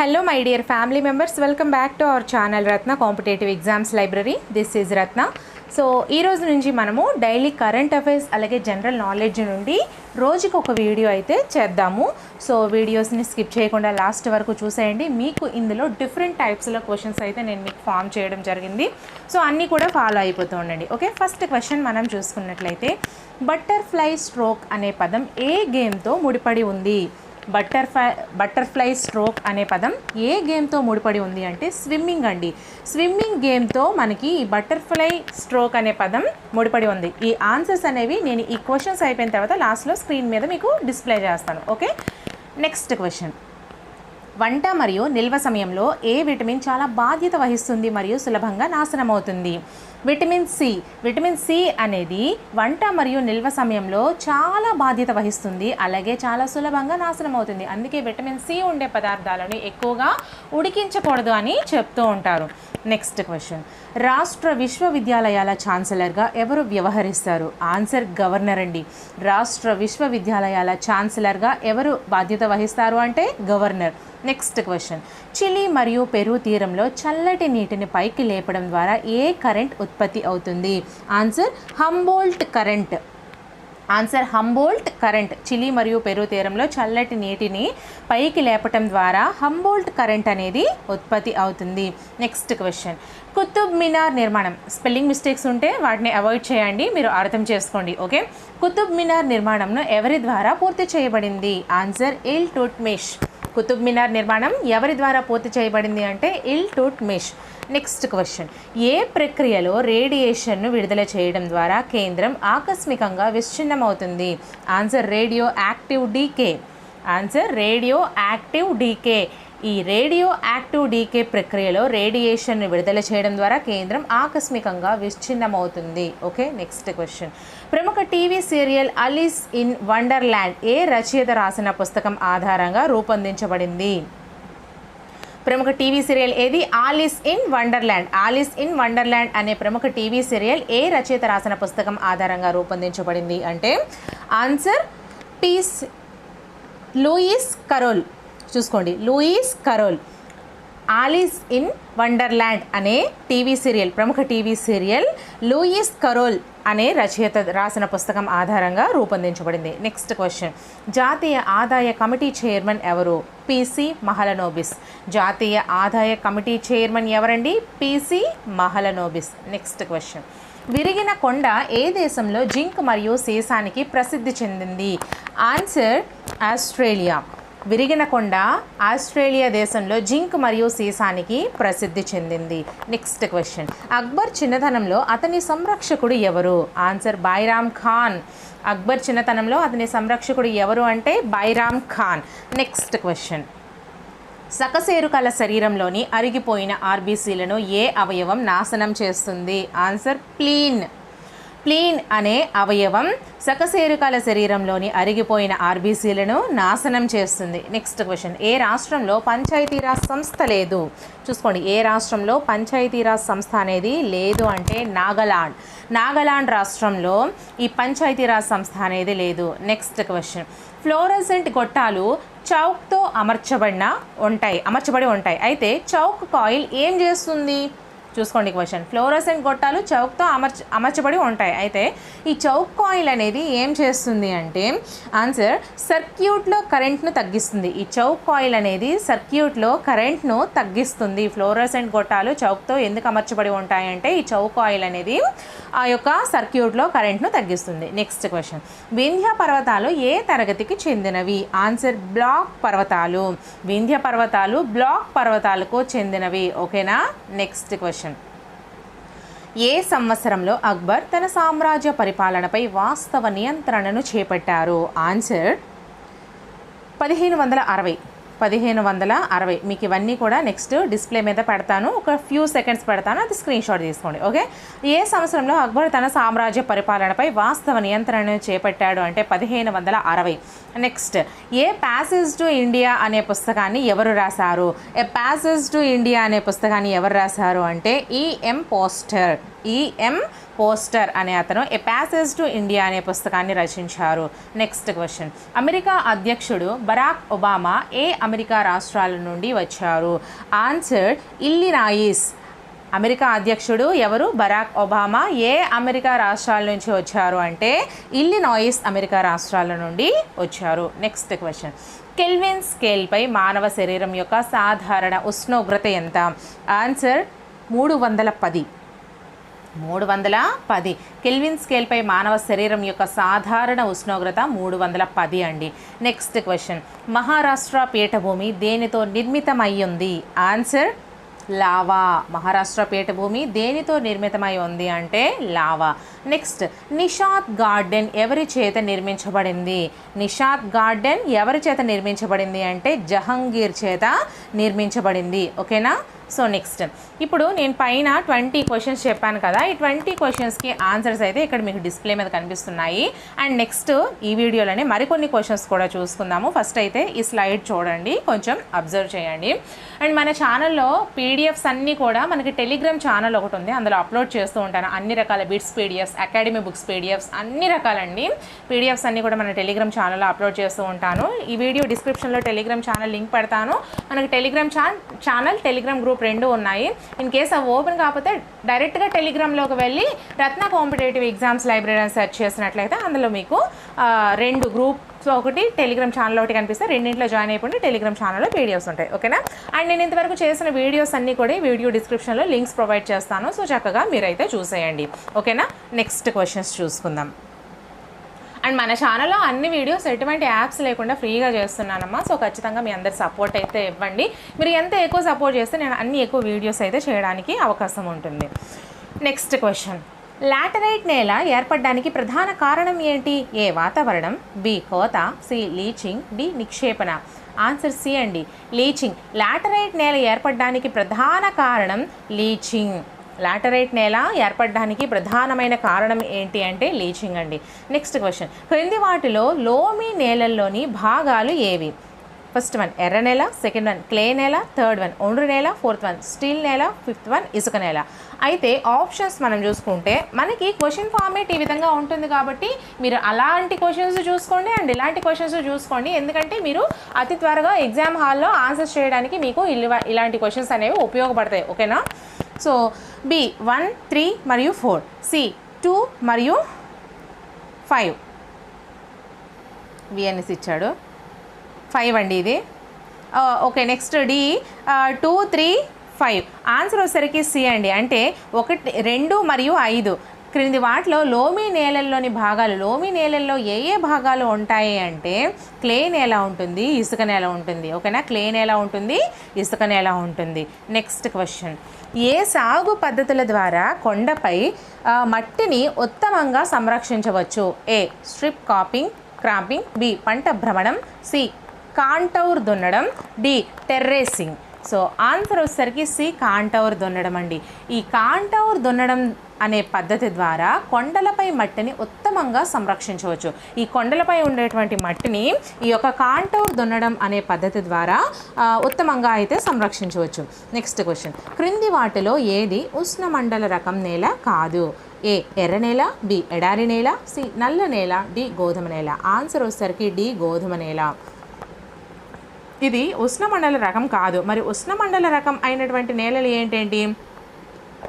Hello my dear family members welcome back to our channel Ratna competitive exams library this is Ratna so ఈ రోజు నుంచి మనము daily current affairs అలాగే general knowledge నుండి రోజుకి ఒక వీడియో అయితే చేద్దాము. సో వీడియోస్ని స్కిప్ చేయకుండా లాస్ట్ వరకు చూసేయండి. మీకు ఇందులో డిఫరెంట్ టైప్స్లో క్వశ్చన్స్ అయితే నేను మీకు ఫామ్ చేయడం జరిగింది. సో అన్నీ కూడా ఫాలో అయిపోతూ ఉండండి. ఓకే ఫస్ట్ క్వశ్చన్ మనం చూసుకున్నట్లయితే బటర్ఫ్లై స్ట్రోక్ అనే పదం ఏ గేమ్తో ముడిపడి ఉంది? బటర్ఫ్లై బటర్ఫ్లై స్ట్రోక్ అనే పదం ఏ గేమ్తో ముడిపడి ఉంది అంటే స్విమ్మింగ్ అండి. స్విమ్మింగ్ గేమ్తో మనకి ఈ బటర్ఫ్లై స్ట్రోక్ అనే పదం ముడిపడి ఉంది. ఈ ఆన్సర్స్ అనేవి నేను ఈ క్వశ్చన్స్ అయిపోయిన తర్వాత లాస్ట్లో స్క్రీన్ మీద మీకు డిస్ప్లే చేస్తాను. ఓకే? Next question. వంట మరియు నిల్వ సమయంలో ఏ విటమిన్ చాలా బాధ్యత వహిస్తుంది మరియు సులభంగా నాశనమవుతుంది? Vitamin C. విటమిన్ సి అనేది వంట మరియు నిల్వ సమయంలో చాలా బాధ్యత వహిస్తుంది. అలాగే చాలా సులభంగా నాశనం అవుతుంది. అందుకే విటమిన్ సి ఉండే పదార్థాలను ఎక్కువగా ఉడికించకూడదు అని చెప్తూ ఉంటారు. Next question. రాష్ట్ర విశ్వవిద్యాలయాల ఛాన్సలర్గా ఎవరు వ్యవహరిస్తారు? ఆన్సర్ గవర్నర్ అండి. రాష్ట్ర విశ్వవిద్యాలయాల ఛాన్సలర్గా ఎవరు బాధ్యత వహిస్తారు అంటే గవర్నర్. Next question. చిలీ మరియు పెరు తీరంలో చల్లటి నీటిని పైకి లేపడం ద్వారా ఏ కరెంట్ ఉత్పత్తి అవుతుంది? Answer Humboldt current. Answer Humboldt current. Chile మరియు పెరు తీరంలో చల్లటి నీటిని పైకి లేపటం ద్వారా హంబోల్ట్ కరెంట్ అనేది ఉత్పత్తి అవుతుంది. Next question. కుతుబ్ మినార్ నిర్మాణం. స్పెల్లింగ్ మిస్టేక్స్ ఉంటే వాటిని అవాయిడ్ చేయండి మీరు అర్థం చేసుకోండి ఓకే? కుతుబ్ మినార్ నిర్మాణంను ఎవరి ద్వారా పూర్తి చేయబడింది? ఆన్సర్ ఇల్ టుట్మిష్ కుతుబ్ మినార్ నిర్మాణం ఎవరి ద్వారా పూర్తి చేయబడింది అంటే ఇల్ టుట్మిష్ నెక్స్ట్ క్వశ్చన్. ఏ ప్రక్రియలో రేడియేషన్ను విడుదల చేయడం ద్వారా కేంద్రం ఆకస్మికంగా విచ్ఛిన్నమవుతుంది? Answer radioactive decay. Answer radioactive decay. ఈ రేడియో యాక్టివ్ డీకే ప్రక్రియలో రేడియేషన్ను విడుదల చేయడం ద్వారా కేంద్రం ఆకస్మికంగా విచ్ఛిన్నమవుతుంది. Okay next question. ప్రముఖ TV serial Alice in Wonderland ఏ రచయిత రాసిన పుస్తకం ఆధారంగా రూపొందించబడింది? ప్రముఖ టీవీ సీరియల్ ఏది? Alice in Wonderland Alice in Wonderland అనే ప్రముఖ టీవీ సీరియల్ ఏ రచయిత రాసిన పుస్తకం ఆధారంగా రూపొందించబడింది? అంటే ఆన్సర్ పీస్ లూయిస్ కరోల్. చూసుకోండి. Lewis Carroll. Alice in Wonderland అనే టీవీ సీరియల్ ప్రముఖ టీవీ సీరియల్ లూయిస్ కరోల్ అనే రచయిత రాసిన పుస్తకం ఆధారంగా రూపొందించబడింది. Next question. జాతీయ ఆదాయ కమిటీ చైర్మన్ ఎవరు? పిసి మహలనోబిస్. జాతీయ ఆదాయ కమిటీ చైర్మన్ ఎవరండి? పిసి మహలనోబిస్. Next question. విరిగిన కొండ ఏ దేశంలో జింక్ మరియు సీసానికి ప్రసిద్ధి చెందింది? Answer Australia. విరిగిన కొండ ఆస్ట్రేలియా దేశంలో జింక్ మరియు సీసానికి ప్రసిద్ధి చెందింది. నెక్స్ట్ క్వశ్చన్ అక్బర్ చిన్నతనంలో అతని సంరక్షకుడు ఎవరు? ఆన్సర్ బైరామ్ ఖాన్ అక్బర్ చిన్నతనంలో అతని సంరక్షకుడు ఎవరు అంటే బైరామ్ ఖాన్ నెక్స్ట్ క్వశ్చన్ సకసేరుకల శరీరంలోని అరిగిపోయిన ఆర్బీసీలను ఏ అవయవం నాశనం చేస్తుంది? ఆన్సర్ ప్లీన్ ప్లీన్ అనే అవయవం సకశేరుకాల శరీరంలోని అరిగిపోయిన ఆర్బీసీలను నాశనం చేస్తుంది. Next question. ఏ రాష్ట్రంలో పంచాయతీరాజ్ సంస్థ లేదు? చూసుకోండి. ఏ రాష్ట్రంలో పంచాయతీరాజ్ సంస్థ అనేది లేదు అంటే నాగాలాండ్. నాగాలాండ్ రాష్ట్రంలో ఈ పంచాయతీరాజ్ సంస్థ అనేది లేదు. Next question. ఫ్లోరసెంట్ గొట్టాలు చౌక్తో అమర్చబడిన ఉంటాయి అమర్చబడి ఉంటాయి. అయితే చౌక్ కాయిల్ ఏం చేస్తుంది? చూసుకోండి క్వశ్చన్. ఫ్లోరోసెంట్ గొట్టాలు చౌక్తో అమర్చ అమర్చబడి ఉంటాయి. అయితే ఈ చౌక్ కాయిల్ అనేది ఏం చేస్తుంది అంటే ఆన్సర్ సర్క్యూట్లో కరెంట్ను తగ్గిస్తుంది. ఈ చౌక్ కాయిల్ అనేది సర్క్యూట్లో కరెంట్ను తగ్గిస్తుంది. ఫ్లోరోసెంట్ గొట్టాలు చౌక్తో ఎందుకు అమర్చబడి ఉంటాయంటే ఈ చౌక్ కాయిల్ అనేది ఆ యొక్క సర్క్యూట్లో కరెంట్ను తగ్గిస్తుంది. నెక్స్ట్ క్వశ్చన్ వింధ్య పర్వతాలు ఏ తరగతికి చెందినవి? ఆన్సర్ బ్లాక్ పర్వతాలు. వింధ్య పర్వతాలు బ్లాక్ పర్వతాలకు చెందినవి. ఓకేనా నెక్స్ట్ క్వశ్చన్ ఏ సంవత్సరంలో అక్బర్ తన సామ్రాజ్య పరిపాలనపై వాస్తవ నియంత్రణను చేపట్టారు? ఆన్సర్ పదిహేను వందల అరవై. పదిహేను వందల అరవై. మీకు ఇవన్నీ కూడా నెక్స్ట్ డిస్ప్లే మీద పెడతాను. ఒక ఫ్యూ సెకండ్స్ పెడతాను. అది స్క్రీన్ షాట్ తీసుకోండి. ఓకే ఏ సంవత్సరంలో అక్బర్ తన సామ్రాజ్య పరిపాలనపై వాస్తవ నియంత్రణను చేపట్టాడు అంటే పదిహేను వందల అరవై. Next A passage to India అనే పుస్తకాన్ని ఎవరు రాశారు? ఏ ప్యాసేజ్ టు ఇండియా అనే పుస్తకాన్ని ఎవరు రాశారు అంటే ఈఎం పోస్టర్ ఈఎం పోస్టర్ అనే అతను ఏ ప్యాసేజ్ టు ఇండియా అనే పుస్తకాన్ని రచించారు. నెక్స్ట్ క్వశ్చన్ అమెరికా అధ్యక్షుడు బరాక్ ఒబామా ఏ అమెరికా రాష్ట్రాల నుండి వచ్చారు? ఆన్సర్ ఇల్లినాయిస్ అమెరికా అధ్యక్షుడు ఎవరు? బరాక్ ఒబామా ఏ అమెరికా రాష్ట్రాల నుంచి వచ్చారు అంటే ఇల్లినాయిస్ అమెరికా రాష్ట్రాల నుండి వచ్చారు. నెక్స్ట్ క్వశ్చన్ కెల్విన్ స్కేల్పై మానవ శరీరం యొక్క సాధారణ ఉష్ణోగ్రత ఎంత? ఆన్సర్ మూడు వందల పది. మూడు వందల పది. కెల్విన్ స్కేల్పై మానవ శరీరం యొక్క సాధారణ ఉష్ణోగ్రత మూడు వందల పది అండి. Next question. మహారాష్ట్ర పీఠభూమి దేనితో నిర్మితమయ్యింది? Answer lava. మహారాష్ట్ర పీఠభూమి దేనితో నిర్మితమై ఉంది అంటే లావా. నెక్స్ట్ నిషాద్ గార్డెన్ ఎవరి చేత నిర్మించబడింది? నిషాద్ గార్డెన్ ఎవరి చేత నిర్మించబడింది అంటే జహంగీర్ చేత నిర్మించబడింది. ఓకేనా సో నెక్స్ట్ ఇప్పుడు నేను పైన ట్వంటీ క్వశ్చన్స్ చెప్పాను కదా. ఈ ట్వంటీ క్వశ్చన్స్కి ఆన్సర్స్ అయితే ఇక్కడ మీకు డిస్ప్లే మీద కనిపిస్తున్నాయి. అండ్ నెక్స్ట్ ఈ వీడియోలోనే మరికొన్ని క్వశ్చన్స్ కూడా చూసుకుందాము. ఫస్ట్ అయితే ఈ స్లైడ్ చూడండి. కొంచెం అబ్జర్వ్ చేయండి. అండ్ మన ఛానల్లో పీడిఎఫ్స్ అన్నీ కూడా మనకి టెలిగ్రామ్ ఛానల్ ఒకటి ఉంది. అందులో అప్లోడ్ చేస్తూ ఉంటాను. అన్ని రకాల bits PDFs academy books PDFs అన్ని రకాలండి. పీడిఎఫ్స్ అన్నీ కూడా మన టెలిగ్రామ్ ఛానల్లో అప్లోడ్ చేస్తూ ఉంటాను. ఈ వీడియో డిస్క్రిప్షన్లో టెలిగ్రామ్ ఛానల్ లింక్ పెడతాను. మనకి టెలిగ్రామ్ ఛానల్ టెలిగ్రామ్ గ్రూప్ రెండు ఉన్నాయి. ఇన్ కేస్ అవి ఓపెన్ కాకపోతే డైరెక్ట్గా టెలిగ్రామ్లోకి వెళ్ళి రత్న కాంపిటేటివ్ ఎగ్జామ్స్ లైబ్రరీ అని సెర్చ్ చేసినట్లయితే అందులో మీకు రెండు గ్రూప్ సో ఒకటి టెలిగ్రామ్ ఛానల్ ఒకటి కనిపిస్తే రెండింటిలో జాయిన్ అయిపోయి టెలిగ్రామ్ ఛానల్లో వీడియోస్ ఉంటాయి. ఓకేనా? అండ్ నేను ఇంతవరకు చేసిన వీడియోస్ అన్నీ కూడా వీడియో డిస్క్రిప్షన్లో లింక్స్ ప్రొవైడ్ చేస్తాను. సో చక్కగా మీరైతే చూసేయండి. ఓకేనా? నెక్స్ట్ క్వశ్చన్స్ చూసుకుందాం. అండ్ మన ఛానల్లో అన్ని వీడియోస్ ఎటువంటి యాప్స్ లేకుండా ఫ్రీగా చేస్తున్నానమ్మా. సో ఖచ్చితంగా మీ అందరి సపోర్ట్ అయితే ఇవ్వండి. మీరు ఎంత ఎక్కువ సపోర్ట్ చేస్తే నేను అన్ని ఎక్కువ వీడియోస్ అయితే చేయడానికి అవకాశం ఉంటుంది. నెక్స్ట్ క్వశ్చన్ లాటరైట్ నేల ఏర్పడడానికి ప్రధాన కారణం ఏంటి? ఏ వాతావరణం? బి కోత. C leaching. డి నిక్షేపణ. ఆన్సర్ సి అండి లీచింగ్. లాటరైట్ నేల ఏర్పడడానికి ప్రధాన కారణం లీచింగ్. లాటరైట్ నేల ఏర్పడడానికి ప్రధానమైన కారణం ఏంటి అంటే లీచింగ్ అండి. Next question. క్రింది వాటిలో లోమి నేలల్లోని భాగాలు ఏవి? ఫస్ట్ వన్ ఎర్ర నేల సెకండ్ వన్ క్లే నేల థర్డ్ వన్ ఒండ్రు నేల ఫోర్త్ వన్ స్టీల్ నేల ఫిఫ్త్ వన్ ఇసుక నేల. అయితే ఆప్షన్స్ మనం చూసుకుంటే మనకి క్వశ్చన్ ఫార్మేట్ ఈ విధంగా ఉంటుంది కాబట్టి మీరు అలాంటి క్వశ్చన్స్ చూసుకోండి అండ్ ఇలాంటి క్వశ్చన్స్ చూసుకోండి. ఎందుకంటే మీరు అతి త్వరగా ఎగ్జామ్ హాల్లో ఆన్సర్స్ చేయడానికి మీకు ఇల్వ- ఇలాంటి క్వశ్చన్స్ అనేవి ఉపయోగపడతాయి. ఓకేనా? సో బి వన్ త్రీ మరియు ఫోర్ సి టూ మరియు ఫైవ్. విఎన్ఎస్ ఇచ్చాడు. ఫైవ్ అండి ఇది. Okay next D two three five answer వచ్చేసరికి సి అండి. అంటే ఒకటి రెండు మరియు ఐదు. క్రింది వాటిలో లోమి నేలల్లోని భాగాలు లోమి నేలల్లో ఏ ఏ భాగాలు ఉంటాయి అంటే క్లే నేల ఉంటుంది ఇసుక నేల ఉంటుంది. ఓకేనా క్లే నేల ఉంటుంది ఇసుక నేల ఉంటుంది. నెక్స్ట్ క్వశ్చన్ ఏ సాగు పద్ధతుల ద్వారా కొండపై uh, మట్టిని ఉత్తమంగా సంరక్షించవచ్చు? A strip capping cropping B పంట భ్రమణం. సి కాంటౌర్ దున్నడం డి. టెర్రేసింగ్. సో ఆన్సర్ వచ్చేసరికి సి. కాంటౌర్ దున్నడం అండి. ఈ కాంటౌర్ దున్నడం అనే పద్ధతి ద్వారా కొండలపై మట్టిని ఉత్తమంగా సంరక్షించవచ్చు. ఈ కొండలపై ఉండేటువంటి మట్టిని ఈ యొక్క కాంటౌర్ దున్నడం అనే పద్ధతి ద్వారా ఉత్తమంగా అయితే సంరక్షించవచ్చు. Next question. క్రింది వాటిలో ఏది ఉష్ణమండల రకం నేల కాదు? ఏ. ఎర్ర నేల బి. ఎడారి నేల సి. నల్ల నేల డి. గోధుమ నేల. ఆన్సర్ వచ్చేసరికి డి. గోధుమ నేల. ఇది ఉష్ణమండల రకం కాదు. మరి ఉష్ణమండల రకం అయినటువంటి నేలలు ఏంటేంటి?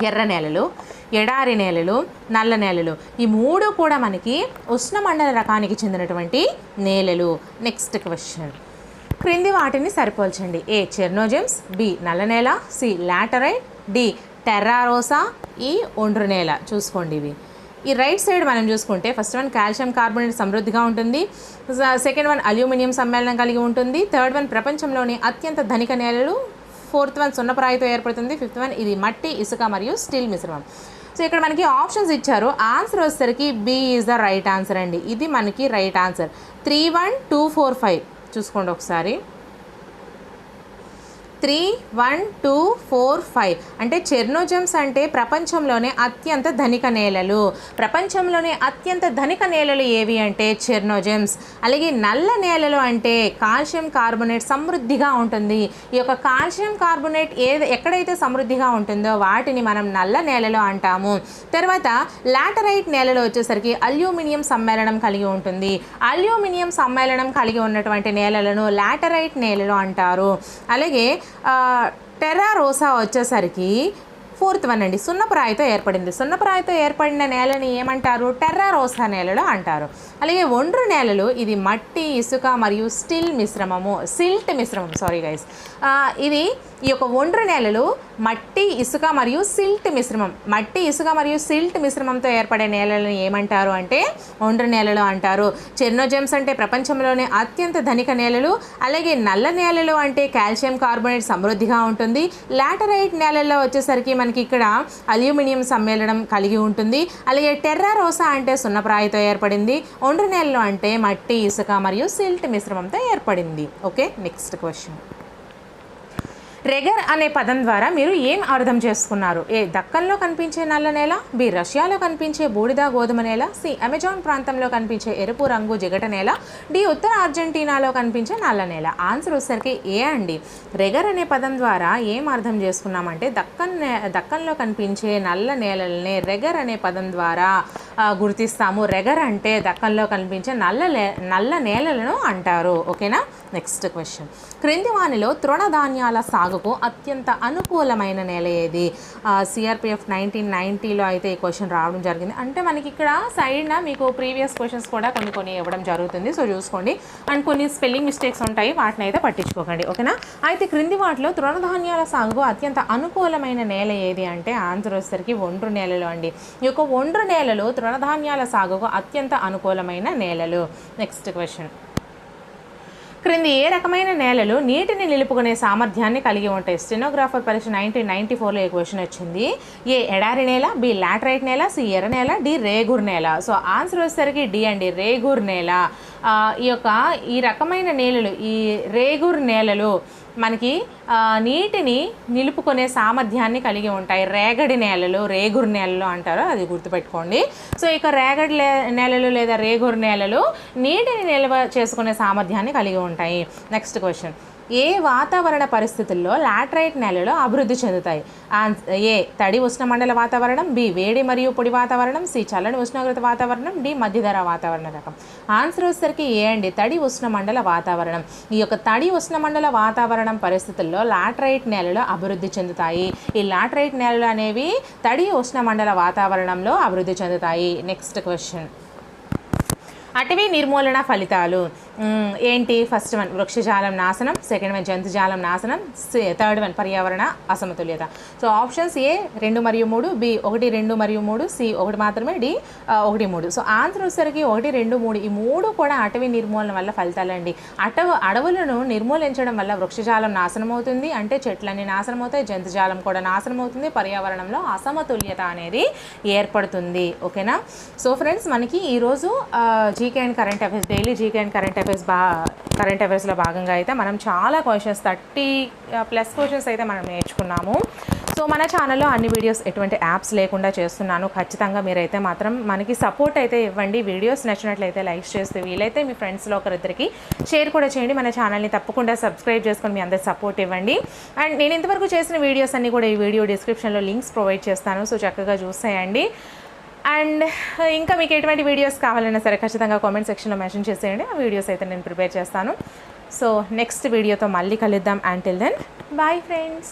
ఎర్ర నేలలు ఎడారి నేలలు నల్ల నేలలు. ఈ మూడు కూడా మనకి ఉష్ణమండల రకానికి చెందినటువంటి నేలలు. నెక్స్ట్ క్వశ్చన్ క్రింది వాటిని సరిపోల్చండి. ఏ చెర్నోజెమ్స్ బి నల్ల నేల సి లాటరైట్ డి టెర్రారోసా ఈ ఒండ్రు నేల. చూసుకోండి ఇవి. ఈ రైట్ సైడ్ మనం చూసుకుంటే ఫస్ట్ వన్ కాల్షియం కార్బోనేట్ సమృద్ధిగా ఉంటుంది. సెకండ్ వన్ అల్యూమినియం సమ్మేళనం కలిగి ఉంటుంది. థర్డ్ వన్ ప్రపంచంలోని అత్యంత ధనిక నేలలు. ఫోర్త్ వన్ సున్నప్రాయితో ఏర్పడుతుంది. ఫిఫ్త్ వన్ ఇది మట్టి ఇసుక మరియు స్టీల్ మిశ్రమం. సో ఇక్కడ మనకి ఆప్షన్స్ ఇచ్చారు. ఆన్సర్ వచ్చేసరికి B is the right answer అండి. ఇది మనకి right answer three one two four five చూసుకోండి ఒకసారి. Three one two four five. అంటే చెర్నోజమ్స్ అంటే ప్రపంచంలోనే అత్యంత ధనిక నేలలు. ప్రపంచంలోనే అత్యంత ధనిక నేలలు ఏవి అంటే చెర్నోజమ్స్. అలాగే నల్ల నేలలు అంటే కాల్షియం కార్బొనేట్ సమృద్ధిగా ఉంటుంది. ఈ యొక్క కాల్షియం కార్బొనేట్ ఏ ఎక్కడైతే సమృద్ధిగా ఉంటుందో వాటిని మనం నల్ల నేలలు అంటాము. తర్వాత లాటరైట్ నేలలో వచ్చేసరికి అల్యూమినియం సమ్మేళనం కలిగి ఉంటుంది. అల్యూమినియం సమ్మేళనం కలిగి ఉన్నటువంటి నేలలను లాటరైట్ నేలలు అంటారు. అలాగే టెర్రా రోసా వచ్చేసరికి ఫోర్త్ వన్ అండి. సున్నపురాయితో ఏర్పడింది. సున్నపురాయితో ఏర్పడిన నేలని ఏమంటారు? టెర్రా రోసా నేలలు అంటారు. అలాగే ఒండ్రు నేలలు ఇది మట్టి ఇసుక మరియు స్టిల్ మిశ్రమము సిల్ట్ మిశ్రమం. సారీ గైస్ ఇది ఈ యొక్క ఒండ్రు నేలలు మట్టి ఇసుక మరియు సిల్ట్ మిశ్రమం. మట్టి ఇసుక మరియు సిల్ట్ మిశ్రమంతో ఏర్పడే నేలలను ఏమంటారు అంటే ఒండ్రు నేలలు అంటారు. చెర్నోజెమ్స్ అంటే ప్రపంచంలోనే అత్యంత ధనిక నేలలు అలాగే నల్ల నేలలు అంటే కాల్షియం కార్బోనేట్ సమృద్ధిగా ఉంటుంది. లాటరైట్ నేలల్లో వచ్చేసరికి మనకి ఇక్కడ అల్యూమినియం సమ్మేళనం కలిగి ఉంటుంది. అలాగే టెర్రా రోసా అంటే సున్నప్రాయితో ఏర్పడింది. ఒండ్రు నేలలు అంటే మట్టి ఇసుక మరియు సిల్ట్ మిశ్రమంతో ఏర్పడింది. Okay next question. రెగర్ అనే పదం ద్వారా మీరు ఏం అర్థం చేసుకున్నారు? ఏ దక్కన్లో కనిపించే నల్ల నేల బి రష్యాలో కనిపించే బూడిద గోధుమ నేల సి అమెజాన్ ప్రాంతంలో కనిపించే ఎరుపు రంగు జిగట నేల డి ఉత్తర అర్జెంటీనాలో కనిపించే నల్ల నేల? ఆన్సర్ వచ్చేసరికి ఏ అండి. రెగర్ అనే పదం ద్వారా ఏం అర్థం చేసుకున్నామంటే దక్కన్ దక్కన్లో కనిపించే నల్ల నేలల్ని రెగర్ అనే పదం ద్వారా గుర్తిస్తాము. రెగర్ అంటే దక్కన్లో కనిపించే నల్ల నల్ల నేలలను అంటారు. ఓకేనా? Next question. క్రింది వానిలో తృణధాన్యాల సాగు సాగుకు అత్యంత అనుకూలమైన నేల ఏది? సిఆర్పిఎఫ్ నైన్టీన్ నైంటీలో అయితే ఈ క్వశ్చన్ రావడం జరిగింది. అంటే మనకి ఇక్కడ సైడ్న మీకు ప్రీవియస్ క్వశ్చన్స్ కూడా కొన్ని కొన్ని ఇవ్వడం జరుగుతుంది. సో చూసుకోండి. అండ్ కొన్ని స్పెల్లింగ్ మిస్టేక్స్ ఉంటాయి. వాటిని అయితే పట్టించుకోకండి. ఓకేనా అయితే క్రింది వాటిలో తృణధాన్యాల సాగుకు అత్యంత అనుకూలమైన నేల ఏది అంటే ఆన్సర్ వచ్చేసరికి ఒండ్రు నేలలు అండి. ఈ యొక్క ఒండ్రు నేలలు తృణధాన్యాల సాగుకు అత్యంత అనుకూలమైన నేలలు. నెక్స్ట్ క్వశ్చన్ క్రింది ఏ రకమైన నేలలు నీటిని నిలుపుకునే సామర్థ్యాన్ని కలిగి ఉంటాయి? స్టెనోగ్రాఫర్ పరీక్ష నైన్టీన్ నైన్టీ ఫోర్లో ఈ క్వశ్చన్ వచ్చింది? ఏ ఎడారి నేల బి లాటరైట్ నేల సి ఎర్ర నేల డి రేగుర్ నేల. సో ఆన్సర్ వచ్చేసరికి డి అండి రేగుర్ నేల. ఈ యొక్క ఈ రకమైన నేలలు ఈ రేగుర్ నేలలు మనకి నీటిని నిలుపుకునే సామర్థ్యాన్ని కలిగి ఉంటాయి. రేగడి నేలలు రేగురు నేలలు అంటారు అది గుర్తుపెట్టుకోండి. సో ఇక రేగడి లే నేలలు లేదా రేగురు నేలలు నీటిని నిల్వ చేసుకునే సామర్థ్యాన్ని కలిగి ఉంటాయి. నెక్స్ట్ క్వశ్చన్ ఏ వాతావరణ పరిస్థితుల్లో లాటరైట్ నేలలు అభివృద్ధి చెందుతాయి? ఏ తడి ఉష్ణమండల వాతావరణం బి వేడి మరియు పొడి వాతావరణం సి చల్లని ఉష్ణోగ్రత వాతావరణం డి మధ్యధర వాతావరణ రకం. ఆన్సర్ వచ్చేసరికి ఏ అండి? తడి ఉష్ణమండల వాతావరణం. ఈ యొక్క తడి ఉష్ణమండల వాతావరణం పరిస్థితుల్లో లాటరైట్ నేలలు అభివృద్ధి చెందుతాయి. ఈ లాటరైట్ నేలలు అనేవి తడి ఉష్ణమండల వాతావరణంలో అభివృద్ధి చెందుతాయి. Next question. అటవీ నిర్మూలన ఫలితాలు. ఏంటి? ఫస్ట్ వన్ వృక్షజాలం నాశనం. సెకండ్ వన్ జంతుజాలం నాశనం. థర్డ్ వన్ పర్యావరణ అసమతుల్యత. సో ఆప్షన్స్ ఏ రెండు మరియు మూడు బి ఒకటి రెండు మరియు మూడు సి ఒకటి మాత్రమే డి ఒకటి మూడు. సో ఆన్సర్ వచ్చేసరికి ఒకటి రెండు మూడు ఈ మూడు కూడా అటవీ నిర్మూలన వల్ల ఫలితాలండి. అటవ అడవులను నిర్మూలించడం వల్ల వృక్షజాలం నాశనం అవుతుంది అంటే చెట్లన్నీ నాశనం అవుతాయి జంతుజాలం కూడా నాశనం అవుతుంది పర్యావరణంలో అసమతుల్యత అనేది ఏర్పడుతుంది. ఓకేనా? సో ఫ్రెండ్స్ మనకి ఈరోజు GK and current affairs daily GK and current affairs బా కరెంట్ అఫైర్స్లో భాగంగా అయితే మనం చాలా క్వశ్చన్స్ థర్టీ ప్లస్ క్వశ్చన్స్ అయితే మనం నేర్చుకున్నాము. సో మన ఛానల్లో అన్ని వీడియోస్ ఎటువంటి యాప్స్ లేకుండా చేస్తున్నాను. ఖచ్చితంగా మీరైతే మాత్రం మనకి సపోర్ట్ అయితే ఇవ్వండి. వీడియోస్ నచ్చినట్లయితే లైక్స్ చేస్తే వీలైతే మీ ఫ్రెండ్స్లో ఒకరిద్దరికి షేర్ కూడా చేయండి. మన ఛానల్ని తప్పకుండా సబ్స్క్రైబ్ చేసుకొని మీ అందరి సపోర్ట్ ఇవ్వండి. అండ్ నేను ఇంతవరకు చేసిన వీడియోస్ అన్ని కూడా ఈ వీడియో డిస్క్రిప్షన్లో లింక్స్ ప్రొవైడ్ చేస్తాను. సో చక్కగా చూసేయండి. అండ్ ఇంకా మీకు ఎటువంటి వీడియోస్ కావాలన్నా సరే ఖచ్చితంగా కామెంట్ సెక్షన్లో మెన్షన్ చేసేయండి. ఆ వీడియోస్ అయితే నేను ప్రిపేర్ చేస్తాను. సో నెక్స్ట్ వీడియోతో మళ్ళీ కలుద్దాం. Until then bye friends